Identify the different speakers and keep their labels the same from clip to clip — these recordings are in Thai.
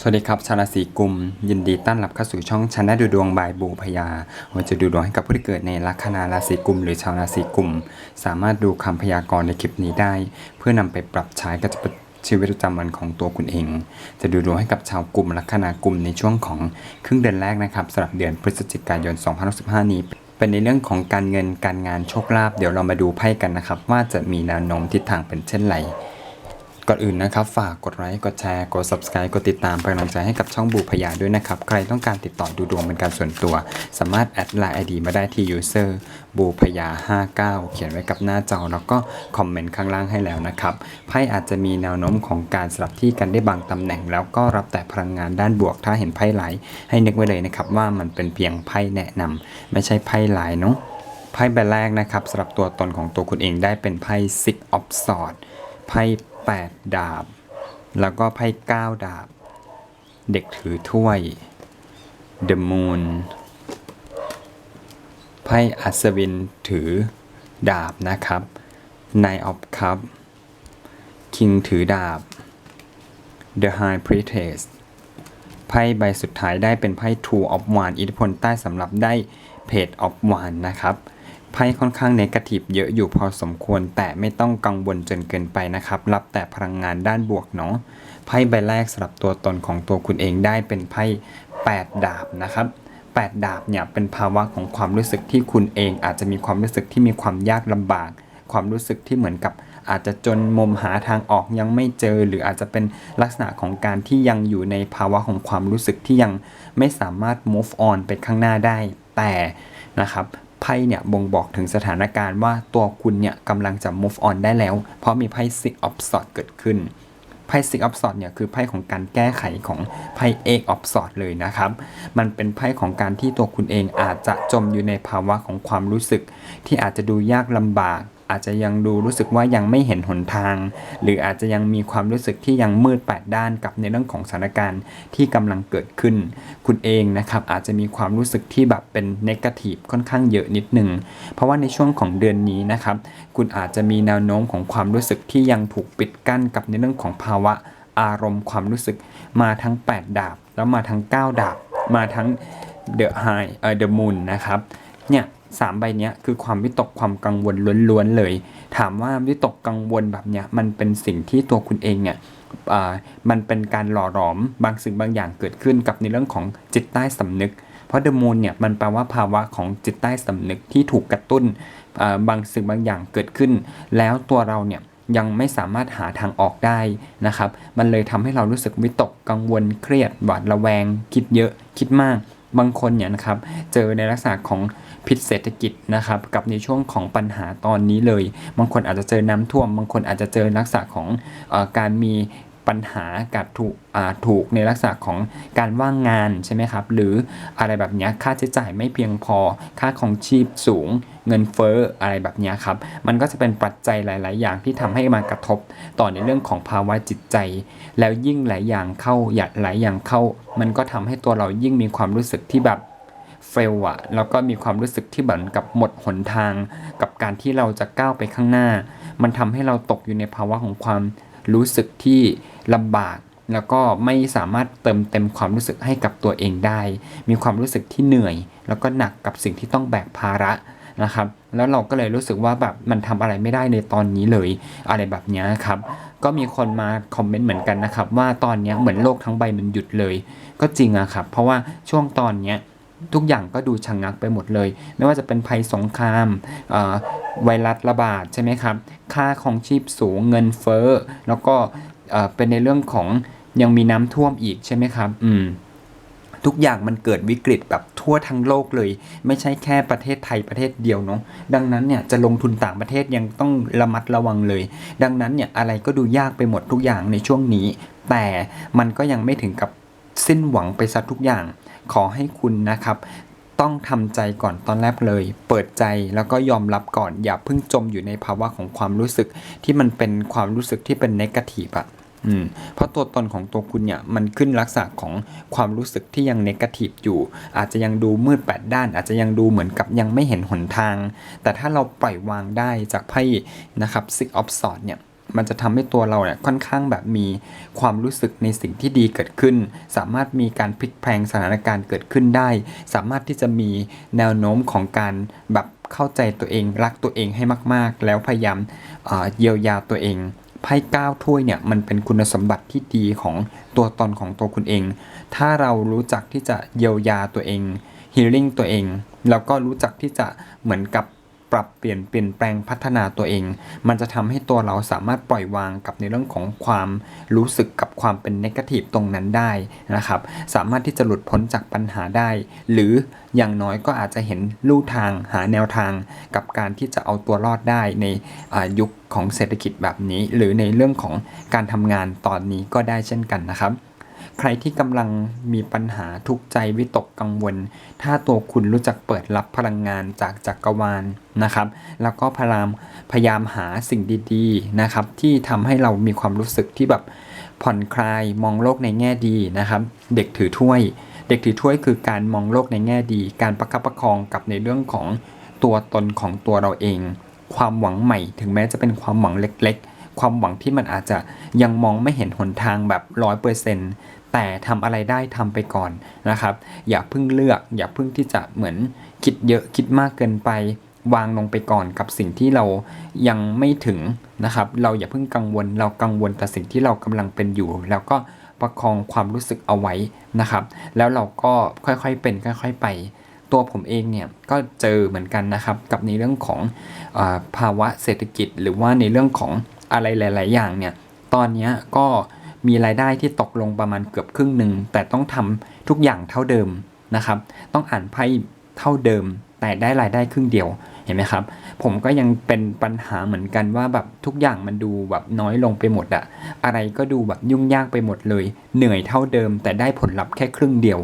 Speaker 1: สวัสดีครับ ชาวราศีกุม ยินดีต้อนรับเข้าสู่ช่องชนนาดูดวงบายบูพยาเราจะดูดวงให้กับผู้ที่เกิดในลัคนาราศีกุม หรือชาวราศีกุม สามารถดูคำพยากรณ์ในคลิปนี้ได้ เพื่อนำไปปรับใช้กับชีวิตประจำวันของตัวคุณเอง จะดูดวงให้กับชาวกลุ่มลัคนากุมในช่วงของครึ่งเดือนแรกนะครับสำหรับเดือนพฤศจิกายน 2065นี้เป็นในเรื่องของการเงินการงานโชคลาภเดี๋ยวเรามาดูไพ่กันนะครับว่าจะมีแนวโน้มทิศทางเป็นเช่นไร ก่อนอื่นนะครับ ฝากกดไลค์ กดแชร์ กด subscribe กดติดตามเป็นกำลังใจให้กับช่องบูพยาด้วยนะครับ ใครต้องการติดต่อดูดวงเป็นการส่วนตัว สามารถแอดไลน์ไอดีมาได้ที่ user บูพยา 59 เขียนไว้กับหน้าจอ แล้วก็คอมเมนต์ข้างล่างให้แล้วนะครับ ไพ่อาจจะมีแนวโน้มของการสลับที่กันได้บางตำแหน่ง แล้วก็รับแต่พลังงานด้านบวก ถ้าเห็นไพ่ไหลให้นึกไว้เลยนะครับว่ามันเป็นเพียงไพ่แนะนำไม่ใช่ไพ่ไหลเนาะไพ่ใบแรกนะครับสำหรับตัวตนของตัวคุณเองได้เป็นไพ่ Six of Swords ไพ่ 8 ดาบ แล้วก็ไพ่9ดาบ เด็กถือถ้วย The Moon ไพ่อัศวินถือดาบนะครับ Nine of Cup King ถือดาบ The High Priestess ไพ่ใบสุดท้ายได้เป็นไพ่ Two of Wands อิทธิพลใต้สำหรับได้ Page of Wands นะครับ พ่ค่อนข้างเนกาทีฟเยอะอยู่พอสมควร แต่ไม่ต้องกังวลจนเกินไปนะครับ รับแต่พลังงานด้านบวกเนาะไพ่ใบแรกสำหรับตัวตนของตัวคุณเองได้เป็นไพ่8 ดาบนะครับ8ดาบเนี่ยเป็นภาวะของความรู้สึกที่คุณเอง อาจจะมีความรู้สึกที่มีความยากลำบาก ความรู้สึกที่เหมือนกับอาจจะจนมุมหาทางออกยังไม่เจอ หรืออาจจะเป็นลักษณะของการที่ยังอยู่ในภาวะของความรู้สึกที่ยังไม่สามารถ move on ไปข้างหน้าได้แต่นะครับ ไพ่เนี่ยบ่งบอกถึงสถานการณ์ว่าตัวคุณเนี่ยกำลังจะ move on ได้แล้ว เพราะมีไพ่ six of swords เกิดขึ้นไพ่ Six of Swords เนี่ยคือไพ่ของการแก้ไขของไพ่ Eight of Swords เลยนะครับ มันเป็นไพ่ของการที่ตัวคุณเองอาจจะจมอยู่ในภาวะของความรู้สึก ที่อาจจะดูยากลำบาก อาจจะยังดูรู้สึกว่ายังไม่เห็นหนทาง หรืออาจจะยังมีความรู้สึกที่ยังมืดแปดด้านกับในเรื่องของสถานการณ์ที่กำลังเกิดขึ้น คุณเองนะครับอาจจะมีความรู้สึกที่แบบเป็นนกาทีฟค่อนข้างเยอะนิดหนึ่งเพราะว่าในช่วงของเดือนนี้นะครับ คุณอาจจะมีแนวโน้มของความรู้สึกที่ยังถูกปิดกั้นกับในเรื่องของภาวะอารมณ์ความรู้สึกมาทั้ง 8 ดาบ แล้วมาทั้ง 9 ดาบ มาทั้ง The High เอ่อ The Moon นะครับเนี่ย สามใบเนี้ยคือความวิตกความกังวลล้วนๆเลย ถามว่าวิตกกังวลแบบเนี้ยมันเป็นสิ่งที่ตัวคุณเองเนี่ยมันเป็นการหล่อหลอมบางสิ่งบางอย่างเกิดขึ้นกับในเรื่องของจิตใต้สำนึก เพราะเดอะมูนเนี่ยมันแปลว่าภาวะของจิตใต้สำนึกที่ถูกกระตุ้นบางสิ่งบางอย่างเกิดขึ้น แล้วตัวเราเนี่ยยังไม่สามารถหาทางออกได้นะครับ มันเลยทำให้เรารู้สึกวิตกกังวลเครียดหวาดระแวง คิดเยอะคิดมาก บางคนเนี่ยนะครับ เจอในลักษณะของ พิษเศรษฐกิจนะครับกับในช่วงของปัญหาตอนนี้เลย บางคนอาจจะเจอน้ำท่วม บางคนอาจจะเจอลักษณะของอการมีปัญหากับถูกถูกในลักษณะของการว่างงานใช่ไหมครับ หรืออะไรแบบนี้ค่าใช้จ่ายไม่เพียงพอ ค่าของชีพสูง เงินเฟ้ออะไรแบบนี้ครับ มันก็จะเป็นปัจจัยหลาย ๆ อย่างที่ทำให้มากระทบต่อในเรื่องของภาวะจิตใจ แล้วยิ่งหลายอย่างเข้าหยัดหลายอย่างเข้า มันก็ทำให้ตัวเรายิ่งมีความรู้สึกที่แบบ เฟลอะแล้วก็มีความรู้สึกที่เหมือนกับหมดหนทาง กับการที่เราจะก้าวไปข้างหน้า มันทำให้เราตกอยู่ในภาวะของความรู้สึกที่ลำบาก แล้วก็ไม่สามารถเติมเต็มความรู้สึกให้กับตัวเองได้ มีความรู้สึกที่เหนื่อย แล้วก็หนักกับสิ่งที่ต้องแบกภาระนะครับ แล้วเราก็เลยรู้สึกว่าแบบมันทำอะไรไม่ได้ในตอนนี้เลยอะไรแบบนี้ครับก็มีคนมาคอมเมนต์เหมือนกันนะครับว่าตอนนี้เหมือนโลกทั้งใบมันหยุดเลย ก็จริงอะครับ เพราะว่าช่วงตอนเนี้ย ทุกอย่างก็ดูชะงงักไปหมดเลย ไม่ว่าจะเป็นภัยสงครามไวรัสระบาดใช่ไหมครับ ค่าของชีพสูงเงินเฟ้อ แล้วก็เอ่อเป็นในเรื่องของยังมีน้ำท่วมอีกใช่ไหมครับ อืมทุกอย่างมันเกิดวิกฤตแบบทั่วทั้งโลกเลย ไม่ใช่แค่ประเทศไทยประเทศเดียวเนาะดังนั้นเนี่ยจะลงทุนต่างประเทศยังต้องระมัดระวังเลย ดังนั้นเนี่ยอะไรก็ดูยากไปหมดทุกอย่างในช่วงนี้ แต่มันก็ยังไม่ถึงกับสิ้นหวังไปซะทุกอย่าง ขอให้คุณนะครับ ต้องทำใจก่อนตอนแรกเลย เปิดใจแล้วก็ยอมรับก่อนอย่าเพิ่งจมอยู่ในภาวะของความรู้สึกที่มันเป็นความรู้สึกที่เป็นนกาทีฟอะอืมเพราะตัวตนของตัวคุณเนี่ยมันขึ้นลักษณะของความรู้สึกที่ยังเนกาทีฟอยู่ อาจจะยังดูมืดแปดด้าน อาจจะยังดูเหมือนกับยังไม่เห็นหนทาง แต่ถ้าเราปล่อยวางได้จากไพ่นะครับ Six of Swords เนี่ย มันจะทำให้ตัวเราเนี่ยค่อนข้างแบบมีความรู้สึกในสิ่งที่ดีเกิดขึ้น สามารถมีการพลิกแพลงสถานการณ์เกิดขึ้นได้ สามารถที่จะมีแนวโน้มของการแบบเข้าใจตัวเองรักตัวเองให้มาก ๆ แล้วพยายามเยียวยาตัวเองไพ่ก้าวถ้วยเนี่ยมันเป็นคุณสมบัติที่ดีของตัวตนของตัวคุณเอง ถ้าเรารู้จักที่จะเยียวยาตัวเองฮีลิ่งตัวเอง แล้วก็รู้จักที่จะเหมือนกับ ปรับเปลี่ยนเปลี่ยนแปลงพัฒนาตัวเอง มันจะทำให้ตัวเราสามารถปล่อยวางกับในเรื่องของความรู้สึกกับความเป็นนกาทีฟตรงนั้นได้นะครับ สามารถที่จะหลุดพ้นจากปัญหาได้ หรืออย่างน้อยก็อาจจะเห็นลู่ทางหาแนวทางกับการที่จะเอาตัวรอดได้ในยุคของเศรษฐกิจแบบนี้ หรือในเรื่องของการทำงานตอนนี้ก็ได้เช่นกันนะครับ ใครที่กำลังมีปัญหาทุกใจวิตกกังวล ถ้าตัวคุณรู้จักเปิดรับพลังงานจากจักรวาลนะครับ แล้วก็พยายามพยายามหาสิ่งดีๆนะครับ ที่ทำให้เรามีความรู้สึกที่แบบผ่อนคลายมองโลกในแง่ดีนะครับ เด็กถือถ้วย เด็กถือถ้วยคือการมองโลกในแง่ดี การประคับประคองกับในเรื่องของตัวตนของตัวเราเอง ความหวังใหม่ ถึงแม้จะเป็นความหวังเล็ก ๆ ความหวังที่มันอาจจะยังมองไม่เห็นหนทางแบบร้อยเปอร์เซ็นต์ แต่ทำอะไรได้ทำไปก่อนนะครับ อย่าเพิ่งเลือก อย่าเพิ่งที่จะเหมือนคิดเยอะคิดมากเกินไป วางลงไปก่อนกับสิ่งที่เรายังไม่ถึงนะครับ เราอย่าเพิ่งกังวล เรากังวลแต่สิ่งที่เรากำลังเป็นอยู่ แล้วก็ประคองความรู้สึกเอาไว้นะครับ แล้วเราก็ค่อยๆเป็นค่อย ๆ ไป ตัวผมเองเนี่ยก็เจอเหมือนกันนะครับ กับในเรื่องของอภาวะเศรษฐกิจ หรือว่าในเรื่องของอะไรหลาย ๆ อย่างเนี่ยตอนนี้ก็ มีรายได้ที่ตกลงประมาณเกือบครึ่งหนึ่งแต่ต้องทำทุกอย่างเท่าเดิมนะครับ ต้องอ่านไพ่เท่าเดิม แต่ได้รายได้ครึ่งเดียวเห็นไหมครับ ผมก็ยังเป็นปัญหาเหมือนกันว่าแบบทุกอย่างมันดูแบบน้อยลงไปหมดอะอะไรก็ดูแบบยุ่งยากไปหมดเลย เหนื่อยเท่าเดิม แต่ได้ผลลัพธ์แค่ครึ่งเดียว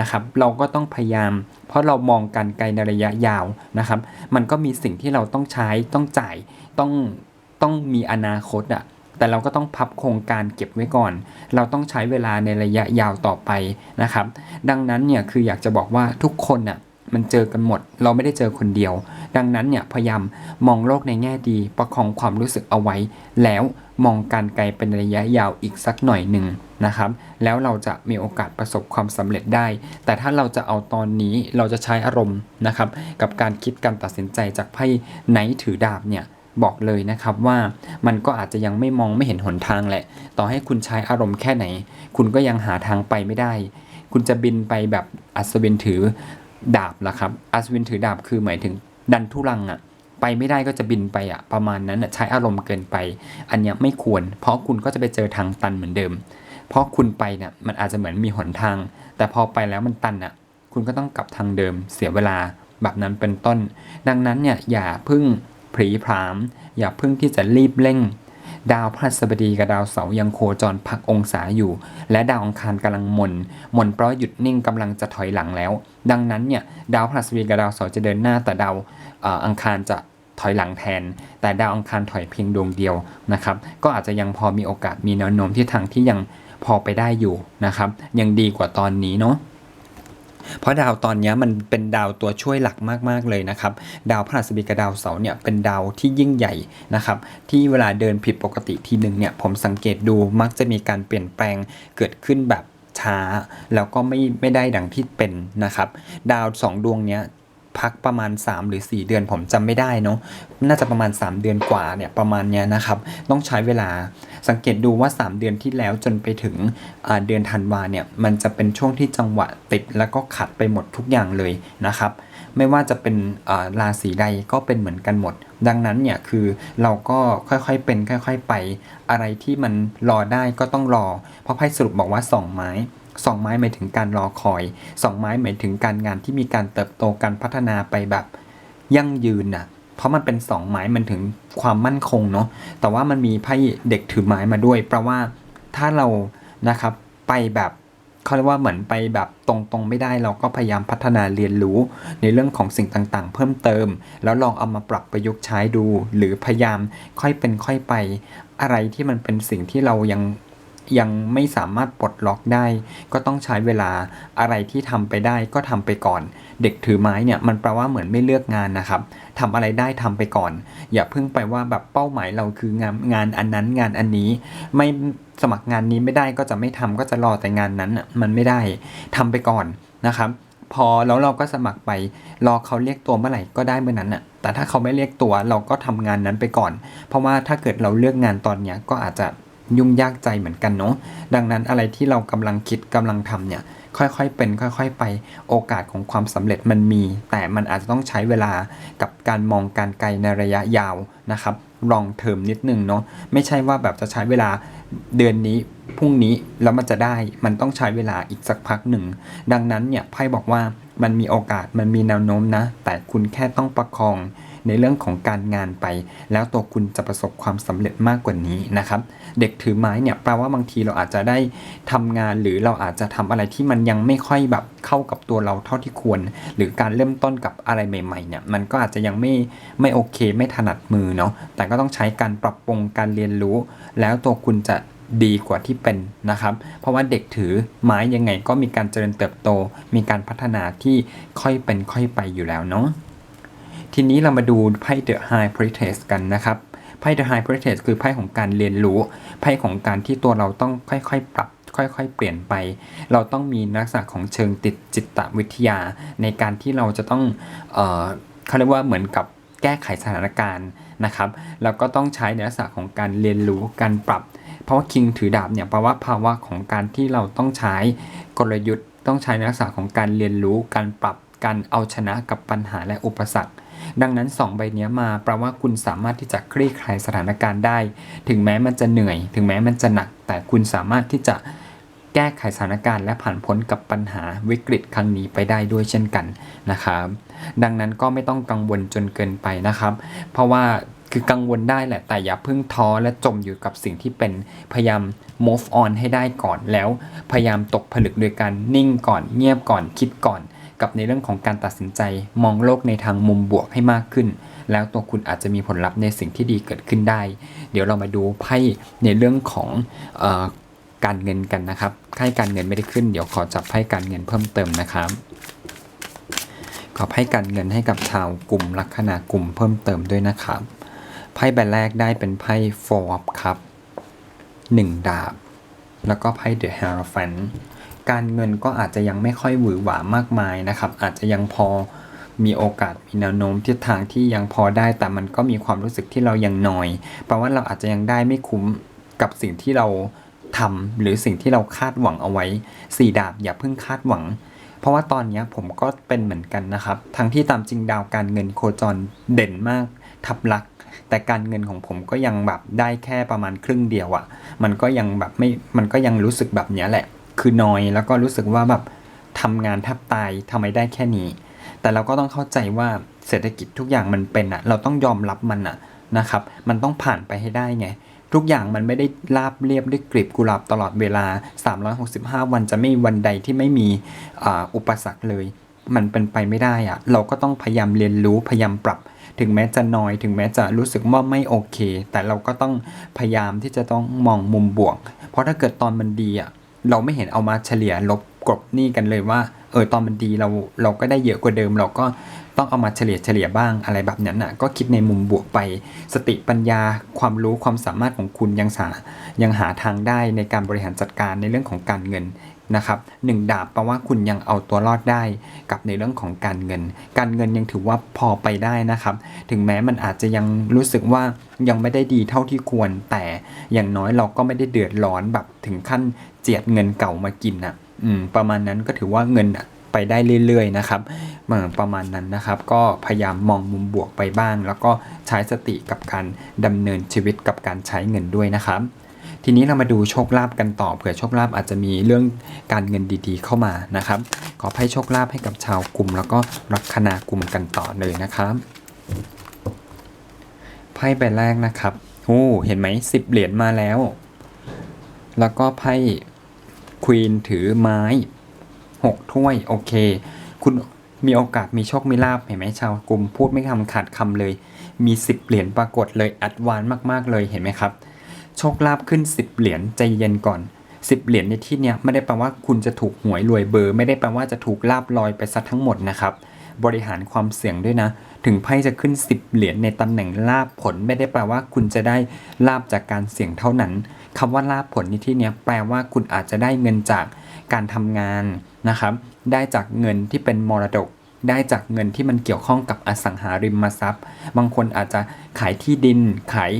Speaker 1: นะครับ เราก็ต้องพยายาม เพราะเรามองการไกลในระยะยาวนะครับ มันก็มีสิ่งที่เราต้องใช้ต้องจ่ายต้องต้องมีอนาคตอะ แต่เราก็ต้องพับโครงการเก็บไว้ก่อน เราต้องใช้เวลาในระยะยาวต่อไปนะครับ ดังนั้นเนี่ยคืออยากจะบอกว่าทุกคนน่ะมันเจอกันหมด เราไม่ได้เจอคนเดียว ดังนั้นเนี่ยพยายามมองโลกในแง่ดี ประคองความรู้สึกเอาไว้ แล้วมองการไกลเป็นระยะยาวอีกสักหน่อยหนึ่งนะครับ แล้วเราจะมีโอกาสประสบความสำเร็จได้ แต่ถ้าเราจะเอาตอนนี้เราจะใช้อารมณ์นะครับ กับการคิดการตัดสินใจจากไพ่ไนท์ถือดาบเนี่ย บอกเลยนะครับว่ามันก็อาจจะยังไม่มองไม่เห็นหนทางแหละ ต่อให้คุณใช้อารมณ์แค่ไหน คุณก็ยังหาทางไปไม่ได้ คุณจะบินไปแบบอัศวินถือดาบล่ะครับ อัศวินถือดาบคือหมายถึงดันทุรังอะไปไม่ได้ก็จะบินไปอะประมาณนั้นใช้อารมณ์เกินไป อันนี้ไม่ควร เพราะคุณก็จะไปเจอทางตันเหมือนเดิม เพราะคุณไปเนี่ยมันอาจจะเหมือนมีหนทาง แต่พอไปแล้วมันตันอะคุณก็ต้องกลับทางเดิมเสียเวลาแบบนั้นเป็นต้น ดังนั้นเนี่ยอย่าพึ่ง ผลีพราม อย่าเพึ่งที่จะรีบเร่ง ดาวพฤหัสบดีกับดาวเสาร์ยังโคจรพักองศาอยู่ และดาวอังคารกำลังหมนหมนเพราะหยุดนิ่งกำลังจะถอยหลังแล้ว ดังนั้นเนี่ยดาวพฤหัสบดีกับดาวเสาร์จะเดินหน้าแต่ดาวอ่ออังคารจะถอยหลังแทน แต่ดาวอังคารถอยเพียงดวงเดียวนะครับ ก็อาจจะยังพอมีโอกาสมีแนวโน้มที่ทางที่ยังพอไปได้อยู่นะครับ ยังดีกว่าตอนนี้เนาะ เพราะดาวตอนนี้มันเป็นดาวตัวช่วยหลักมากๆเลยนะครับ ดาวพฤหัสบดีกับดาวเสาร์เนี่ยเป็นดาวที่ยิ่งใหญ่นะครับ ที่เวลาเดินผิดปกติทีหนึ่งเนี่ยผมสังเกตดูมักจะมีการเปลี่ยนแปลงเกิดขึ้นแบบช้าแล้วก็ไม่ไม่ได้ดังที่เป็นนะครับ ดาวสองดวงเนี้ย พักประมาณ 3 หรือ 4 เดือนผมจำไม่ได้เนาะน่าจะประมาณ 3 เดือนกว่าเนี่ยประมาณเนี้ยนะครับต้องใช้เวลาสังเกตดูว่า 3 เดือนที่แล้วจนไปถึงเดือนธันวาเนี่ยมันจะเป็นช่วงที่จังหวะติดแล้วก็ขัดไปหมดทุกอย่างเลยนะครับ ไม่ว่าจะเป็นราศีใดก็เป็นเหมือนกันหมด ดังนั้นเนี่ยคือเราก็ค่อยๆเป็นค่อย ๆไป อะไรที่มันรอได้ก็ต้องรอ เพราะไพ่สรุปบอกว่าสองไม้ สองไม้หมายถึงการรอคอยสองไม้หมายถึงการงานที่มีการเติบโตการพัฒนาไปแบบยั่งยืนน่ะเพราะมันเป็นสองไม้มันถึงความมั่นคงเนาะแต่ว่ามันมีไพ่เด็กถือไม้มาด้วยแปลว่าถ้าเรานะครับไปแบบเขาเรียกว่าเหมือนไปแบบตรงๆไม่ได้เราก็พยายามพัฒนาเรียนรู้ในเรื่องของสิ่งต่างๆ เพิ่มเติม แล้วลองเอามาปรับประยุกต์ใช้ดู หรือพยายามค่อยเป็นค่อยไป อะไรที่มันเป็นสิ่งที่เรายัง ยังไม่สามารถปลดล็อกได้ ก็ต้องใช้เวลาอะไรที่ทำไปได้ก็ทำไปก่อน เด็กถือไม้เนี่ยมันแปลว่าเหมือนไม่เลือกงานนะครับทำอะไรได้ทำไปก่อน อย่าเพิ่งไปว่าแบบเป้าหมายเราคืองานงานอันนั้นงานอันนี้ไม่สมัครงานนี้ไม่ได้ก็จะไม่ทำก็จะรอแต่งานนั้นน่ะมันไม่ได้ทำไปก่อนนะครับพอแล้วเราก็สมัครไปรอเขาเรียกตัวเมื่อไหร่ก็ได้เมื่อนั้นน่ะแต่ถ้าเขาไม่เรียกตัวเราก็ทำงานนั้นไปก่อน เพราะว่าถ้าเกิดเราเลือกงานตอนเนี้ยก็อาจจะ ยุ่งยากใจเหมือนกันเนาะดังนั้นอะไรที่เรากำลังคิดกำลังทำเนี่ยค่อยๆเป็นค่อยๆไปโอกาสของความสำเร็จมันมี แต่มันอาจจะต้องใช้เวลากับการมองการไกลในระยะยาวนะครับลองเทอมนิดนึงเนาะไม่ใช่ว่าแบบจะใช้เวลาเดือนนี้พรุ่งนี้แล้วมันจะได้มันต้องใช้เวลาอีกสักพักหนึ่ง ดังนั้นเนี่ยไพ่บอกว่า มันมีโอกาสมันมีแนวโน้มนะ แต่คุณแค่ต้องประคองในเรื่องของการงานไป แล้วตัวคุณจะประสบความสำเร็จมากกว่านี้นะครับ เด็กถือไม้เนี่ยแปลว่าบางทีเราอาจจะได้ทำงานหรือเราอาจจะทำอะไรที่มันยังไม่ค่อยแบบเข้ากับตัวเราเท่าที่ควร หรือการเริ่มต้นกับอะไรใหม่ๆเนี่ยมันก็อาจจะยังไม่ไม่โอเค ไม่ถนัดมือเนาะแต่ก็ต้องใช้การปรับปรุงการเรียนรู้ แล้วตัวคุณจะ ดีกว่าที่เป็นนะครับ เพราะว่าเด็กถือไม้ยังไงก็มีการเจริญเติบโต มีการพัฒนาที่ค่อยเป็นค่อยไปอยู่แล้วเนาะทีนี้เรามาดูไพ่ The High Priestess กันนะครับไพ่ The High Priestess คือไพ่ของการเรียนรู้ ไพ่ของการที่ตัวเราต้องค่อยๆ ปรับ ค่อยๆ เปลี่ยนไป เราต้องมีลักษณะของเชิงติดจิตวิทยา ในการที่เราจะต้องเออเขาเรียกว่าเหมือนกับแก้ไขสถานการณ์นะครับ แล้วก็ต้องใช้ในลักษณะของการเรียนรู้ การปรับ เพราะว่าคิงถือดาบเนี่ยแปลว่าภาวะของการที่เราต้องใช้กลยุทธ์ ต้องใช้นลักษณะของการเรียนรู้ การปรับ การเอาชนะกับปัญหาและอุปสรรค ดังนั้น 2 ใบเนี้ยมาแปลว่าคุณสามารถที่จะคลี่คลายสถานการณ์ได้ ถึงแม้มันจะเหนื่อย ถึงแม้มันจะหนัก แต่คุณสามารถที่จะแก้ไขสถานการณ์และผ่านพ้นกับปัญหาวิกฤตครั้งนี้ไปได้ด้วยเช่นกันนะครับ ดังนั้นก็ไม่ต้องกังวลจนเกินไปนะครับ เพราะว่า คือกังวลได้แหละ แต่อย่าเพิ่งท้อและจมอยู่กับสิ่งที่เป็นพยายาม move on ให้ได้ก่อนแล้ว พยายามตกผลึกโดยการนิ่งก่อน เงียบก่อนคิดก่อน กับในเรื่องของการตัดสินใจ มองโลกในทางมุมบวกให้มากขึ้น แล้วตัวคุณอาจจะมีผลลัพธ์ในสิ่งที่ดีเกิดขึ้นได้ เดี๋ยวเรามาดูไพ่ในเรื่องของออการเงินกันนะครับไพ่การเงินไม่ได้ขึ้น เดี๋ยวขอจับไพ่การเงินเพิ่มเติมนะครับขอไพ่การเงินให้กับชาวกลุ่มลัคนา กลุ่มเพิ่มเติมด้วยนะครับ ไพ่ใบแรกได้เป็นไพ่ four of cup หนึ่งดาบ แล้วก็ไพ่ The Hierophant การเงินก็อาจจะยังไม่ค่อยหวือหวามากมายนะครับ อาจจะยังพอมีโอกาสมีแนวโน้มทิศทางที่ยังพอได้ แต่มันก็มีความรู้สึกที่เรายังน้อยแปลว่าเราอาจจะยังได้ไม่คุ้มกับสิ่งที่เราทำหรือสิ่งที่เราคาดหวังเอาไว้สี่ดาบอย่าเพิ่งคาดหวัง เพราะว่าตอนนี้ผมก็เป็นเหมือนกันนะครับ ทั้งที่ตามจริงดาวการเงินโคจรเด่นมาก ทับลักษ แต่การเงินของผมก็ยังแบบได้แค่ประมาณครึ่งเดียวอะ่ะ มันก็ยังแบบไม่ มันก็ยังรู้สึกแบบเนี้ยแหละ คือน้อยแล้วก็รู้สึกว่าแบบทำงานแทบตายทำไมได้แค่นี้ แต่เราก็ต้องเข้าใจว่าเศรษฐกิจทุกอย่างมันเป็นอะ่ะ เราต้องยอมรับมันอะ่ะนะครับ มันต้องผ่านไปให้ได้ไง ทุกอย่างมันไม่ได้ราบเรียบด้วยกลีบกุหลาบตลอดเวลา 365 วันจะไม่วันใดที่ไม่มีอ,อุปสรรคเลย มันเป็นไปไม่ได้อะเราก็ต้องพยายามเรียนรู้พยายามปรับ ถึงแม้จะน้อยถึงแม้จะรู้สึกว่าไม่โอเค แต่เราก็ต้องพยายามที่จะต้องมองมุมบวก เพราะถ้าเกิดตอนมันดีอะเราไม่เห็นเอามาเฉลี่ยลบกลบหนี่กันเลยว่าเออตอนมันดีเราเราก็ได้เยอะกว่าเดิม เราก็ต้องเอามาเฉลี่ยเฉลี่ยบ้างอะไรแบบนั้นน่ะก็คิดในมุมบวกไปสติปัญญาความรู้ความสามารถของคุณยังสายังหาทางได้ในการบริหารจัดการในเรื่องของการเงิน นะครับหนึ่งดาบแปลว่าคุณยังเอาตัวรอดได้กับในเรื่องของการเงิน การเงินยังถือว่าพอไปได้นะครับ ถึงแม้มันอาจจะยังรู้สึกว่ายังไม่ได้ดีเท่าที่ควร แต่อย่างน้อยเราก็ไม่ได้เดือดร้อนแบบถึงขั้นเจียดเงินเก่ามากินอะอืมประมาณนั้นก็ถือว่าเงินไปได้เรื่อยๆนะครับเมื่อประมาณนั้นนะครับ ก็พยายามมองมุมบวกไปบ้าง แล้วก็ใช้สติกับการดำเนินชีวิตกับการใช้เงินด้วยนะครับ ทีนี้เรามาดูโชคลาภกันต่อเผื่อโชคลาภอาจจะมีเรื่องการเงินดีๆ เข้ามานะครับ ขอให้โชคลาภให้กับชาวกลุ่ม แล้วก็ลัคนากลุ่มกันต่อเลยนะครับไพ่ใบแรกนะครับโอ้เห็นไหมสิบเหรียญมาแล้ว แล้วก็ไพ่ควีนถือไม้หกถ้วยโอเค คุณมีโอกาสมีโชคมีลาภเห็นไหมชาวกลุ่มพูดไม่คำขาดคำเลย มีสิบเหรียญปรากฏเลยอัดวานมากๆเลยเห็นไหมครับ โชคลาภขึ้น 10 เหรียญใจเย็นก่อน10เหรียญในที่เนี้ยไม่ได้แปลว่าคุณจะถูกหวยรวยเบอร์ ไม่ได้แปลว่าจะถูกลาบลอยไปซะทั้งหมดนะครับ บริหารความเสี่ยงด้วยนะ ถึงไพ่จะขึ้น 10 เหรียญในตำแหน่งลาบผล ไม่ได้แปลว่าคุณจะได้ลาบจากการเสี่ยงเท่านั้นคำว่าลาบผลในที่เนี้ยแปลว่าคุณอาจจะได้เงินจากการทำงานนะครับ ได้จากเงินที่เป็นมรดก ได้จากเงินที่มันเกี่ยวข้องกับอสังหาริมทรัพย์ บางคนอาจจะขายที่ดินขาย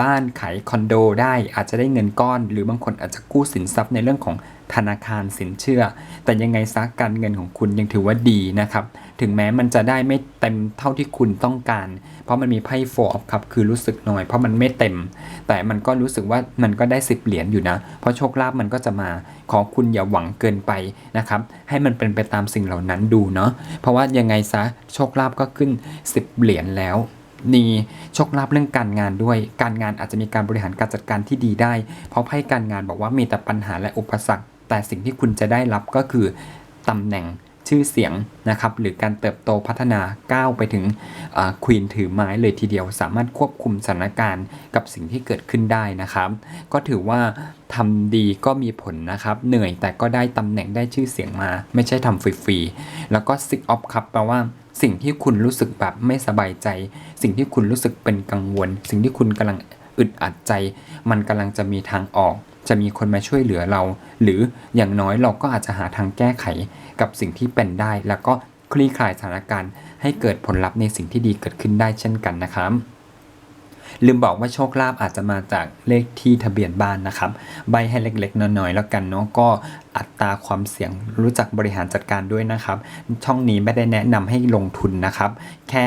Speaker 1: บ้านขายคอนโดได้อาจจะได้เงินก้อน หรือบางคนอาจจะกู้สินทรัพย์ในเรื่องของธนาคารสินเชื่อ แต่ยังไงซะการเงินของคุณยังถือว่าดีนะครับ ถึงแม้มันจะได้ไม่เต็มเท่าที่คุณต้องการ เพราะมันมีไพ่ four of cup คือรู้สึกหน่อย เพราะมันไม่เต็ม แต่มันก็รู้สึกว่ามันก็ได้10เหรียญอยู่นะ เพราะโชคลาภมันก็จะมา ขอคุณอย่าหวังเกินไปนะครับ ให้มันเป็นไปตามสิ่งเหล่านั้นดูเนาะเพราะว่ายังไงซะโชคลาภก็ขึ้น 10 เหรียญแล้ว มีโชคลาภเรื่องการงานด้วย การงานอาจจะมีการบริหารการจัดการที่ดีได้ เพราะไพ่การงานบอกว่ามีแต่ปัญหาและอุปสรรค แต่สิ่งที่คุณจะได้รับก็คือตำแหน่งชื่อเสียงนะครับหรือการเติบโตพัฒนาก้าวไปถึงควีนถือไม้เลยทีเดียว สามารถควบคุมสถานการณ์กับสิ่งที่เกิดขึ้นได้นะครับ ก็ถือว่าทำดีก็มีผลนะครับ เหนื่อยแต่ก็ได้ตำแหน่งได้ชื่อเสียงมา ไม่ใช่ทำฟรีๆแล้วก็ six of cup แปลว่า สิ่งที่คุณรู้สึกแบบไม่สบายใจ สิ่งที่คุณรู้สึกเป็นกังวล สิ่งที่คุณกำลังอึดอัดใจ มันกำลังจะมีทางออก จะมีคนมาช่วยเหลือเรา หรืออย่างน้อยเราก็อาจจะหาทางแก้ไขกับสิ่งที่เป็นได้ แล้วก็คลี่คลายสถานการณ์ ให้เกิดผลลัพธ์ในสิ่งที่ดีเกิดขึ้นได้เช่นกันนะครับ ลืมบอกว่าโชคลาภอาจจะมาจากเลขที่ทะเบียนบ้านนะครับ ใบให้เล็กๆ น้อยๆ แล้วกันเนาะก็อัตราความเสี่ยงรู้จักบริหารจัดการด้วยนะครับ ช่องนี้ไม่ได้แนะนำให้ลงทุนนะครับ แค่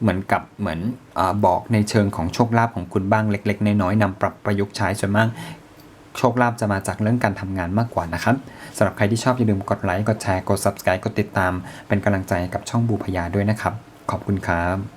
Speaker 1: เหมือนกับเหมือนอบอกในเชิงของโชคลาภของคุณบ้างเล็ก ๆ น้อยๆนำปรับประยุกต์ใช้ส่วนมากโชคลาภจะมาจากเรื่องการทำงานมากกว่านะครับสำหรับใครที่ชอบอย่าลืมกดไลค์ กดแชร์ กด subscribe กดติดตาม เป็นกำลังใจกับช่องบูพยาด้วยนะครับ ขอบคุณครับ